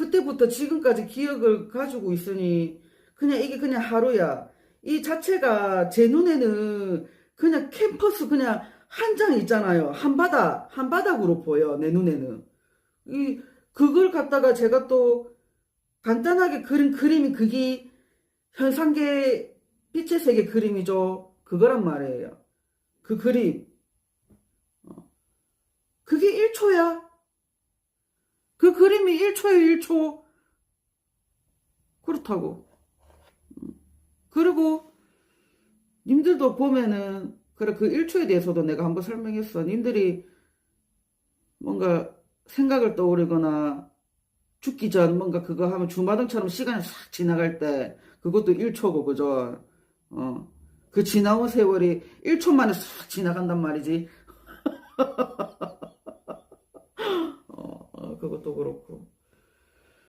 그때부터 지금까지 기억을 가지고 있으니 그냥 이게 그냥 하루야. 이 자체가 제 눈에는 그냥 캠퍼스 그냥 한 장 있잖아요. 한 바닥, 한 바닥으로 보여, 내 눈에는. 이, 그걸 갖다가 제가 또 간단하게 그린 그림이 그게 현상계 빛의 세계 그림이죠. 그거란 말이에요. 그 그림. 어. 그게 1초야. 그 그림이 1초에 1초. 그렇다고. 음. 그리고 님들도 보면은 그래 그 1초에 대해서도 내가 한번 설명했어. 님들이 뭔가 생각을 떠오르거나 죽기 전 뭔가 그거 하면 주마등처럼 시간이 싹 지나갈 때 그것도 1초고 그죠? 어. 그 지나온 세월이 1초 만에 싹 지나간단 말이지. 것도 그렇고.